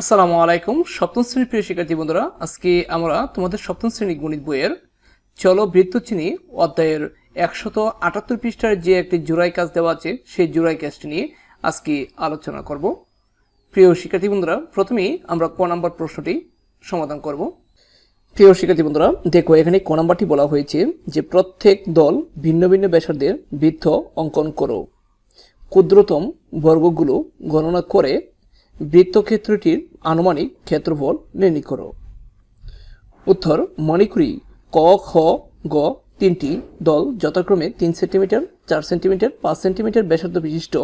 আসসালামু আলাইকুম, সপ্তম শ্রেণির প্রিয় শিক্ষার্থী বন্ধুরা, আজকে আমরা তোমাদের সপ্তম শ্রেণি গণিত বইয়ের চলো বৃত্তচিনি অধ্যায়ের একশত আটাত্তর পৃষ্ঠার যে একটি জোড়াই কাজ দেওয়া আছে, সেই জোড়াই কাজটি নিয়ে আজকে আলোচনা করব। প্রিয় শিক্ষার্থী বন্ধুরা, প্রথমেই আমরা ক নম্বর প্রশ্নটি সমাধান করব। প্রিয় শিক্ষার্থী বন্ধুরা, দেখো এখানে ক নম্বরটি বলা হয়েছে যে প্রত্যেক দল ভিন্ন ভিন্ন ব্যাসার্ধের বৃত্ত অঙ্কন করো। ক্ষুদ্রতম বর্গগুলো গণনা করে বৃত্তক্ষেত্রটির আনুমানিক ক্ষেত্রফল নির্ণয় করো। উত্তর মনে করি ক, খ, গ তিনটি দল যথাক্রমে তিন সেন্টিমিটার, চার সেন্টিমিটার, পাঁচ সেন্টিমিটার ব্যাসার্ধ বিশিষ্ট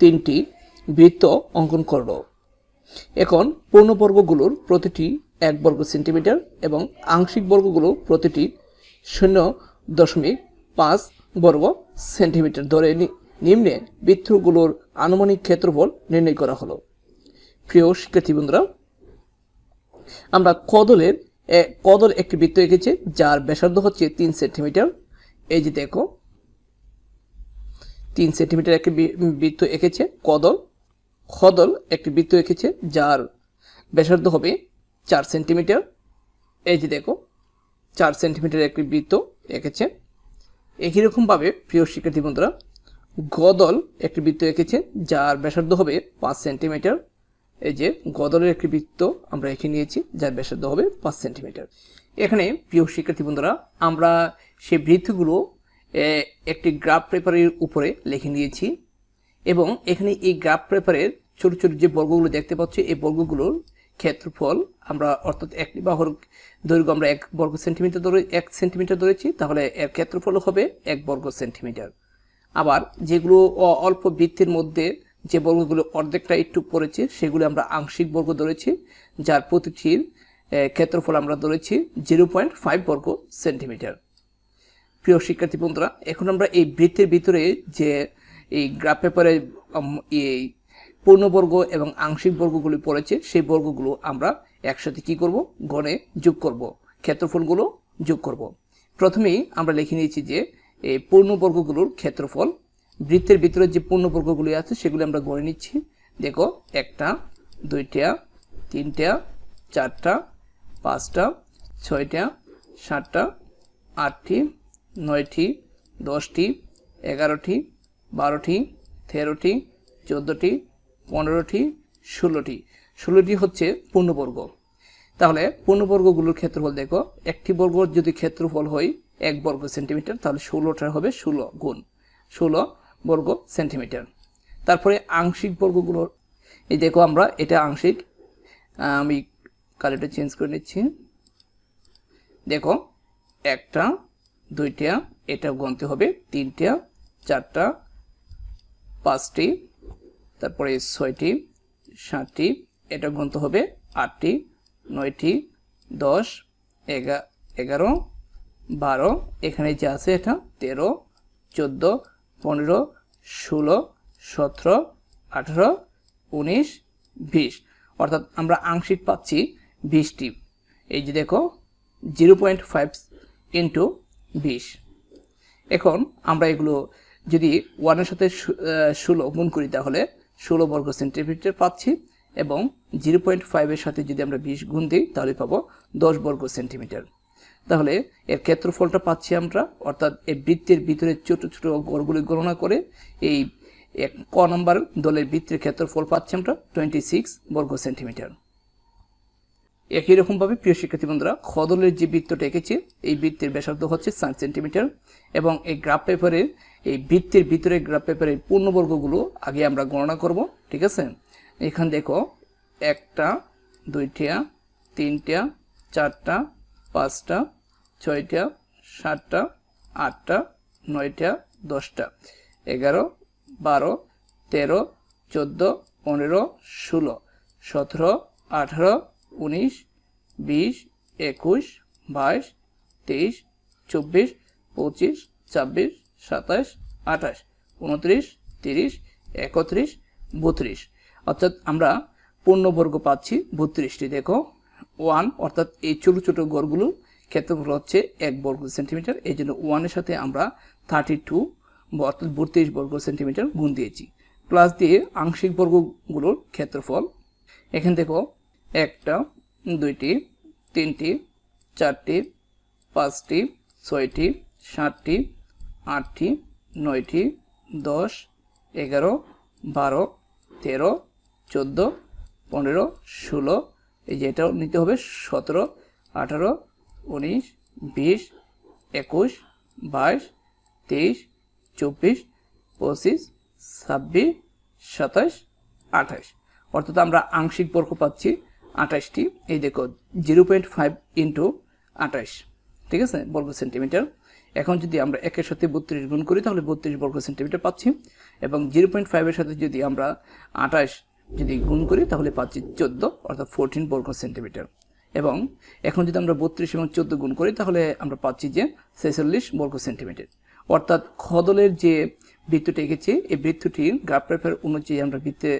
তিনটি বৃত্ত অঙ্কন করল এখন পূর্ণবর্গগুলোর প্রতিটি এক বর্গ সেন্টিমিটার এবং আংশিক বর্গগুলো প্রতিটি শূন্য দশমিক পাঁচ বর্গ সেন্টিমিটার ধরে নিম্নে বৃত্তগুলোর আনুমানিক ক্ষেত্রফল নির্ণয় করা হলো। প্রিয় শিক্ষার্থী বন্ধুরা, আমরা কদলের কদল একটি বৃত্ত এঁকেছে, যার ব্যাসার্ধ হচ্ছে তিন সেন্টিমিটার। এই যে দেখো, তিন সেন্টিমিটার একটি বৃত্ত এঁকেছে কদল। খদল একটি বৃত্ত এঁকেছে, যার ব্যাসার্ধ হবে চার সেন্টিমিটার। এই যে দেখো, চার সেন্টিমিটার একটি বৃত্ত এঁকেছে। একই রকমভাবে, প্রিয় শিক্ষার্থী বন্ধুরা, গদল একটি বৃত্ত এঁকেছে, যার ব্যাসার্ধ হবে পাঁচ সেন্টিমিটার। এই যে গদলের একটি বৃত্ত আমরা এঁকে নিয়েছি, যার ব্যাসার্ধ হবে পাঁচ সেন্টিমিটার। এখানে প্রিয় শিক্ষার্থী বন্ধুরা, আমরা সেই বৃত্তগুলো একটি গ্রাফ পেপারের উপরে লিখে নিয়েছি এবং এখানে এই গ্রাফ পেপারের ছোট ছোট যে বর্গগুলো দেখতে পাচ্ছি, এই বর্গগুলোর ক্ষেত্রফল আমরা অর্থাৎ একটি বাহুর দৈর্ঘ্য আমরা এক বর্গ সেন্টিমিটার ধরে, এক সেন্টিমিটার ধরেছি, তাহলে এর ক্ষেত্রফল হবে এক বর্গ সেন্টিমিটার। আবার যেগুলো অল্প বৃত্তির মধ্যে যে বর্গগুলো অর্ধেকটা একটু পড়েছে, সেগুলো আমরা আংশিক বর্গ ধরেছি, যার প্রতিটির ক্ষেত্রফল আমরা ধরেছি জিরো পয়েন্ট ফাইভ বর্গ সেন্টিমিটার। প্রিয় শিক্ষার্থী বন্ধুরা, এখন আমরা এই বৃত্তের ভিতরে যে এই গ্রাফ পেপারে এই পূর্ণবর্গ এবং আংশিক বর্গগুলি পড়েছে, সেই বর্গগুলো আমরা একসাথে কি করব? গণে যোগ করব। ক্ষেত্রফলগুলো যোগ করব। প্রথমেই আমরা লিখে নিয়েছি যে, এই পূর্ণবর্গগুলোর ক্ষেত্রফল বৃত্তের ভিতরে যে পূর্ণবর্গগুলি আছে, সেগুলি আমরা গড়ে নিচ্ছি। দেখো, একটা, দুইটা, তিনটা, চারটা, পাঁচটা, ছয়টা, সাতটা, আটটি, নয়টি, দশটি, এগারোটি, বারোটি, তেরোটি, চোদ্দোটি, পনেরোটি, ষোলোটি। ষোলোটি হচ্ছে পূর্ণবর্গ। তাহলে পূর্ণবর্গগুলোর ক্ষেত্রফল দেখো, একটি বর্গ যদি ক্ষেত্রফল হয় এক বর্গ সেন্টিমিটার, তাহলে ষোলোটা হবে ষোলো গুণ। ষোলো বর্গ সেন্টিমিটার। তারপরে আংশিক বর্গগুলো, এই দেখো আমরা, এটা আংশিক আমি কালারটা চেঞ্জ করে নিচ্ছি। দেখো, একটা, দুইটা, এটা গণতে হবে, তিনটা, চারটা, পাঁচটি, তারপরে ছয়টি, সাতটি, এটা গণতে হবে, আটটি, নয়টি, দশ, এগা, এগারো, বারো, এখানে যে আছে এটা তেরো, চোদ্দ, পনেরো ষোলো, সতেরো, আঠেরো, উনিশ, বিশ। অর্থাৎ আমরা আংশিক পাচ্ছি বিশটি। এই যে দেখো, জিরো পয়েন্ট ফাইভ ইন্টু বিশ। এখন আমরা এগুলো যদি ওয়ানের সাথে ষোলো গুণ করি তাহলে ষোলো বর্গ সেন্টিমিটার পাচ্ছি এবং জিরো পয়েন্ট ফাইভের সাথে যদি আমরা বিশ গুণ দিই তাহলে পাবো দশ বর্গ সেন্টিমিটার। তাহলে এর ক্ষেত্রফলটা পাচ্ছি আমরা, অর্থাৎ এই বৃত্তের ভিতরে ছোট ছোট গড়গুলি গণনা করে এই ক নম্বর দলের বৃত্তের ক্ষেত্রফল পাচ্ছি আমরা টোয়েন্টি সিক্স বর্গ সেন্টিমিটার। একই রকমভাবে প্রিয় শিক্ষার্থী বন্ধুরা খদলের যে বৃত্তটা এঁকেছে, এই বৃত্তের ব্যাসার্ধ হচ্ছে সাত সেন্টিমিটার এবং এই গ্রাফ পেপারের এই বৃত্তের ভিতরে গ্রাফ পেপারের পূর্ণবর্গগুলো আগে আমরা গণনা করব, ঠিক আছে? এখান দেখো, একটা, দুইটা, তিনটা, চারটা, পাঁচটা ছয়টা, সাতটা, আটটা, নয়টা, দশটা। এগারো, বারো, তেরো, চোদ্দ, পনেরো, ষোলো, সতেরো, আঠারো, উনিশ, বিশ, একুশ, বাইশ, তেইশ, চব্বিশ, পঁচিশ, ছাব্বিশ, সাতাশ, আঠাশ, উনত্রিশ, তিরিশ, একত্রিশ, বত্রিশ। অর্থাৎ আমরা পূর্ণবর্গ পাচ্ছি বত্রিশটি, দেখো। ওয়ান, অর্থাৎ এই ছোটো ছোটো গড়গুলো ক্ষেত্রফল হচ্ছে এক বর্গ সেন্টিমিটার। এই জন্য ওয়ানের সাথে আমরা থার্টি টু অর্থাৎ বত্রিশ বর্গ সেন্টিমিটার গুণ দিয়েছি। প্লাস দিয়ে আংশিক বর্গগুলোর ক্ষেত্রফল। এখান দেখো, একটা, দুইটি, তিনটি, চারটি, পাঁচটি, ছয়টি, সাতটি, আটটি, নয়টি, দশ, এগারো, বারো, তেরো, চোদ্দ, পনেরো, ষোলো। এই যে এটাও নিতে হবে সতেরো, আঠারো উনিশ, বিশ, একুশ, বাইশ, তেইশ, চব্বিশ, পঁচিশ, ছাব্বিশ, সাতাশ, আঠাশ। অর্থাৎ আমরা আংশিক বর্গ পাচ্ছি আঠাশটি। এই দেখো, জিরো পয়েন্ট ফাইভ ইন্টু আঠাশ। ঠিক আছে? বর্গ সেন্টিমিটার। এখন যদি আমরা একের সাথে বত্রিশ গুণ করি, তাহলে বত্রিশ বর্গ সেন্টিমিটার পাচ্ছি। এবং জিরো পয়েন্ট ফাইভের সাথে যদি আমরা আঠাশ যদি গুণ করি, তাহলে পাচ্ছি চোদ্দ, অর্থাৎ ফোরটিন বর্গ সেন্টিমিটার। এবং এখন যদি আমরা বত্রিশ এবং চোদ্দ গুণ করি, তাহলে আমরা পাচ্ছি যে ছেচল্লিশ বর্গ সেন্টিমিটার। অর্থাৎ খদলের যে বৃত্তটি এঁকেছি, এই বৃত্তটির গ্রাফ পেপার অনুযায়ী আমরা বৃত্তে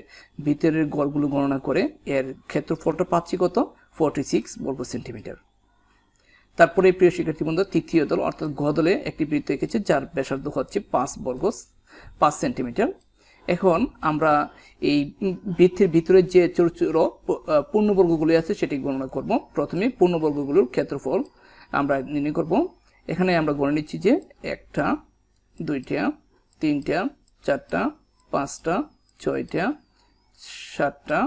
ভিতরের গড়গুলো গণনা করে এর ক্ষেত্রফলটা পাচ্ছি কত? ফোরটি সিক্স বর্গ সেন্টিমিটার। তারপরে প্রিয় শিক্ষার্থী বন্ধু, তৃতীয় দল, অর্থাৎ ঘ দলে একটি বৃত্ত এঁকেছে, যার ব্যাসার্ধ হচ্ছে পাঁচ বর্গ পাঁচ সেন্টিমিটার। এখন আমরা এই বৃত্তের ভিতরে যে ছোট পূর্ণবর্গগুলি আছে সেটি গণনা করব। প্রথমে পূর্ণবর্গগুলোর ক্ষেত্রফল আমরা নির্ণয় করব। এখানে আমরা গণে নিচ্ছি যে একটা, দুইটা, তিনটা, চারটা, পাঁচটা, ছয়টা, সাতটা,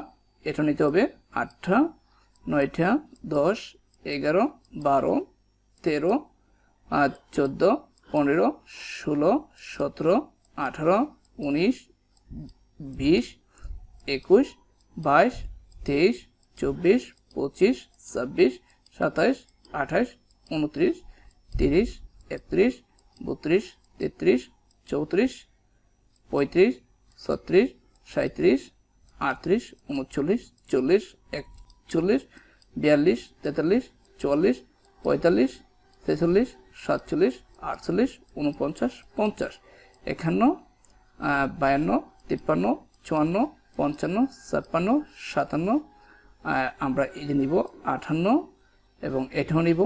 এটা নিতে হবে আটটা, নয়টা, দশ, এগারো, বারো, তেরো চোদ্দ, পনেরো, ষোলো, সতেরো, আঠারো, উনিশ বিশ, একুশ, বাইশ, তেইশ, চব্বিশ, পঁচিশ, ছাব্বিশ সাতাশ আঠাশ উনত্রিশ, তিরিশ, একত্রিশ, বত্রিশ, তেত্রিশ, চৌত্রিশ, পঁয়ত্রিশ, ছত্রিশ সাঁত্রিশ আটত্রিশ, উনচল্লিশ, চল্লিশ, একচল্লিশ, বিয়াল্লিশ, তেতাল্লিশ, চুয়াল্লিশ, পঁয়তাল্লিশ, ছেচল্লিশ, সাতচল্লিশ, আটচল্লিশ উনপঞ্চাশ পঞ্চাশ, একান্ন বায়ান্ন তিপ্পান্ন, চুয়ান্ন, পঞ্চান্ন, ছাপ্পান্ন, সাতান্ন আমরা এই যে নিব আটান্ন এবং এটাও নিব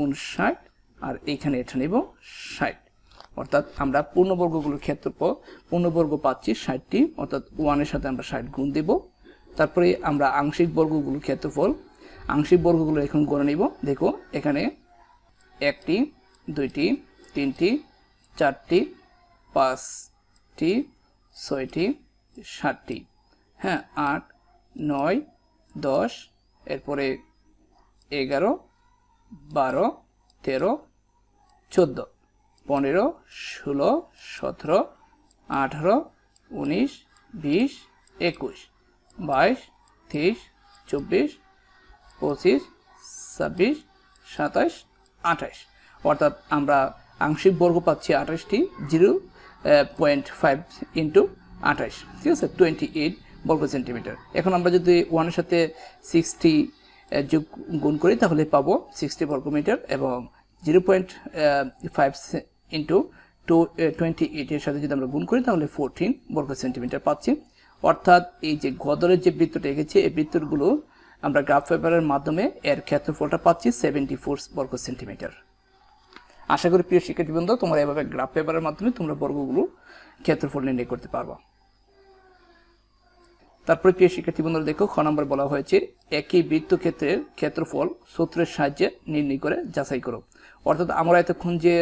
উনষাট আর এইখানে এটা নিব ষাট। অর্থাৎ আমরা পূর্ণবর্গগুলোর ক্ষেত্রফল পূর্ণবর্গ পাচ্ছি ষাটটি, অর্থাৎ ওয়ানের সাথে আমরা ষাট গুণ দেব। তারপরে আমরা আংশিক বর্গগুলোর ক্ষেত্রফল, আংশিক বর্গগুলো এখন গণে নিব। দেখো, এখানে একটি, দুইটি, তিনটি, চারটি, পাঁচটি ছয়টি, সাতটি। হ্যাঁ আট, নয়, দশ, এরপরে এগারো, বারো, তেরো, চোদ্দ, পনেরো, ষোলো, সতেরো, আঠারো, উনিশ, বিশ, একুশ, বাইশ, তেইশ, চব্বিশ, পঁচিশ, ছাব্বিশ সাতাশ আঠাশ অর্থাৎ আমরা আংশিক বর্গ পাচ্ছি আঠাশটি জিরো পয়েন্ট ফাইভ ইন্টু আঠাশ। ঠিক আছে? টোয়েন্টি এইট বর্গ সেন্টিমিটার এখন আমরা যদি ওয়ানের সাথে সিক্সটি যোগ, গুণ করি, তাহলে পাবো সিক্সটি বর্গমিটার এবং zero point five into two twenty এইটের সাথে যদি আমরা গুণ করি, তাহলে ফোরটিন বর্গ সেন্টিমিটার পাচ্ছি। অর্থাৎ এই যে গদরের যে বৃত্তটা এঁকেছে, এই বৃত্তগুলো আমরা গ্রাফ পেপারের মাধ্যমে এর ক্ষেত্রফলটা পাচ্ছি সেভেন্টি ফোর বর্গ সেন্টিমিটার আশা করি প্রিয় শিক্ষার্থীবৃন্দ, তোমরা এভাবে গ্রাফ পেপারের মাধ্যমে তোমরা বর্গগুলো ক্ষেত্রফল নির্ণয় করতে পারবা। তারপরে প্রিয় শিক্ষার্থী বন্ধুরা দেখো, খ নম্বর বলা হয়েছে, একই বৃত্ত ক্ষেত্রের ক্ষেত্রফল সূত্রের সাহায্যে নির্ণয় করে যাচাই করো। অর্থাৎ আমরা এতক্ষণ যে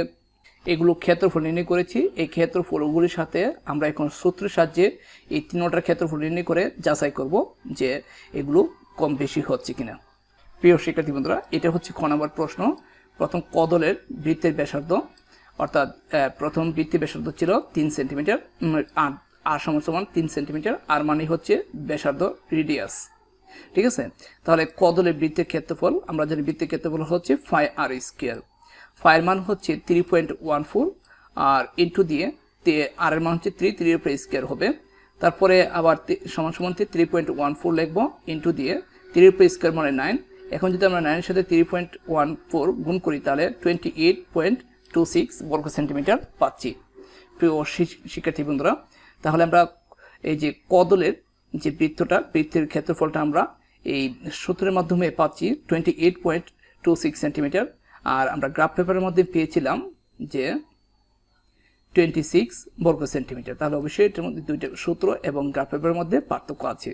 এগুলো ক্ষেত্রফল নির্ণয় করেছি, এই ক্ষেত্রফলগুলির সাথে আমরা এখন সূত্রের সাহায্যে এই তিনটার ক্ষেত্রফল নির্ণয় করে যাচাই করব যে এগুলো কম বেশি হচ্ছে কিনা। প্রিয় শিক্ষার্থী বন্ধুরা এটা হচ্ছে খ নম্বর প্রশ্ন। প্রথম কদলের বৃত্তের ব্যাসার্ধ, অর্থাৎ প্রথম বৃত্তের ব্যাসার্ধ ছিল তিন সেন্টিমিটার আর সমান সমান তিন সেন্টিমিটার, আর মানে হচ্ছে ব্যাসার্ধ রিডিয়াস। ঠিক আছে? তাহলে কদলের বৃত্তের ক্ষেত্রফল, আমরা জানি বৃত্তের ক্ষেত্রফল হচ্ছে ফাই আর স্কোয়ার। ফাইয়ের মান হচ্ছে থ্রি পয়েন্ট ওয়ান ফোর, আর ইন্টু দিয়ে আর এর মান হচ্ছে থ্রি, থ্রির উপরে স্কোয়ার হবে। তারপরে আবার সমান সমান থ্রি পয়েন্ট ওয়ান ফোর লিখব ইন্টু দিয়ে থ্রির উপরে স্কোয়ার মানে নাইন এখন যদি আমরা নাইনের সাথে থ্রি পয়েন্ট ওয়ান ফোর গুণ করি, তাহলে twenty eight point two six বর্গ সেন্টিমিটার পাচ্ছি। প্রিয় শিক্ষার্থী বন্ধুরা, তাহলে আমরা এই যে কদলের যে বৃত্তটা, বৃত্তের ক্ষেত্রফলটা আমরা এই সূত্রের মাধ্যমে পাচ্ছি twenty eight point two six centimetre. আর আমরা গ্রাফ পেপারের মধ্যে পেয়েছিলাম যে টোয়েন্টি সিক্স বর্গ সেন্টিমিটার। তাহলে অবশ্যই এটার মধ্যে দুইটা সূত্র এবং গ্রাফ পেপারের মধ্যে পার্থক্য আছে।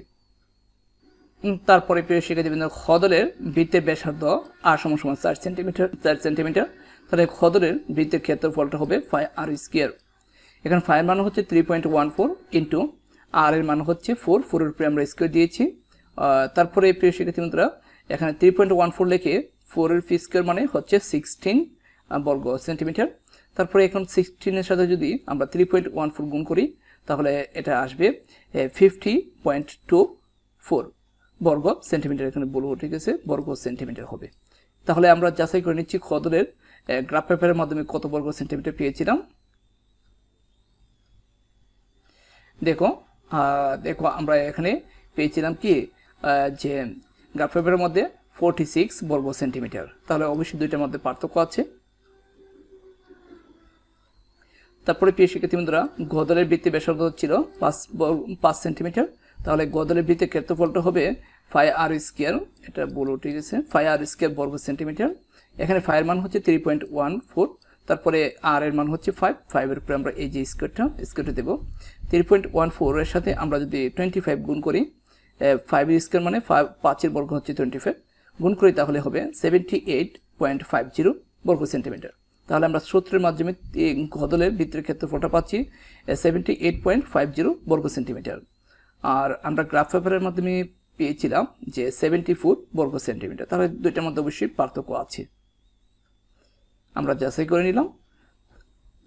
তারপরে প্রিয় শিক্ষার্থীবৃন্দ খদলের বৃত্তের ব্যাসার্ধ আর সমান সমান চার সেন্টিমিটার চার সেন্টিমিটার। তাহলে খদলের বৃত্তের ক্ষেত্রফলটা হবে ফাইভ আর স্কোয়ার। এখানে ফাইভ মান হচ্ছে three point one four into R এর মান হচ্ছে ফোর ফোরের উপরে আমরা স্কোয়ার দিয়েছি। তারপরে প্রিয় শিক্ষার্থী শিক্ষার্থীবৃন্দরা এখানে থ্রি পয়েন্ট ওয়ান ফোর লেখে ফোরের ফি স্কোয়ার মানে হচ্ছে সিক্সটিন বর্গ সেন্টিমিটার। তারপরে এখন সিক্সটিনের সাথে যদি আমরা থ্রি পয়েন্ট ওয়ান ফোর গুণ করি, তাহলে এটা আসবে ফিফটি পয়েন্ট টু ফোর বর্গ সেন্টিমিটার, এখানে বলব ঠিক আছে বর্গ সেন্টিমিটার হবে। তাহলে আমরা যাচাই করে নিচ্ছি খদরের গ্রাফ পেপারের মাধ্যমে কত বর্গ সেন্টিমিটার পেয়েছিলাম। দেখো দেখো, আমরা এখানে পেয়েছিলাম কি যে গ্রাফ পেপারের মধ্যে ফোরটি সিক্স বর্গ সেন্টিমিটার। তাহলে অবশ্যই দুইটার মধ্যে পার্থক্য আছে। তারপরে প্রিয় শিক্ষার্থী বন্ধুরা গদলের বৃত্তি ব্যাসার্ধ ছিল পাঁচ পাঁচ সেন্টিমিটার। তাহলে গদলের বৃত্তের ক্ষেত্রফলটা হবে ফাইভ আর স্কোয়ার, এটা বলো ঠিক আছে ফাইভ আর স্কোয়ার বর্গ সেন্টিমিটার, এখানে ফাইভ মান হচ্ছে থ্রি পয়েন্ট ওয়ান ফোর তারপরে আর এর মান হচ্ছে ফাইভ ফাইভের উপরে আমরা এই যে স্কোয়ারটা স্কোয়ারটা দেবো থ্রি পয়েন্ট ওয়ান ফোরের সাথে আমরা যদি টোয়েন্টি ফাইভ গুণ করি ফাইভ স্কোয়ার মানে ফাইভ পাঁচের বর্গ হচ্ছে টোয়েন্টি ফাইভ গুণ করি তাহলে হবে seventy eight point five zero বর্গ সেন্টিমিটার। তাহলে আমরা সূত্রের মাধ্যমে এই গদলের বৃত্তের ক্ষেত্রফলটা পাচ্ছি seventy eight point five zero বর্গ সেন্টিমিটার। আর আমরা গ্রাফ পেপারের মাধ্যমে পেয়েছিলাম যে সেভেন্টি ফুট বর্গ সেন্টিমিটার। তাহলে দুইটার মধ্যে অবশ্যই পার্থক্য আছে। আমরা যাচাই করে নিলাম।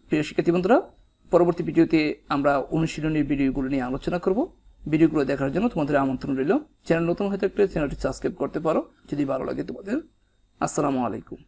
প্রিয় শিক্ষার্থী বন্ধুরা, পরবর্তী ভিডিওতে আমরা অনুশীলনী ভিডিওগুলো নিয়ে আলোচনা করব। ভিডিওগুলো দেখার জন্য তোমাদের আমন্ত্রণ রইল। চ্যানেল নতুন হয়ে থাকলে চ্যানেলটি সাবস্ক্রাইব করতে পারো। যদি ভালো লাগে তোমাদের। আসসালামু আলাইকুম।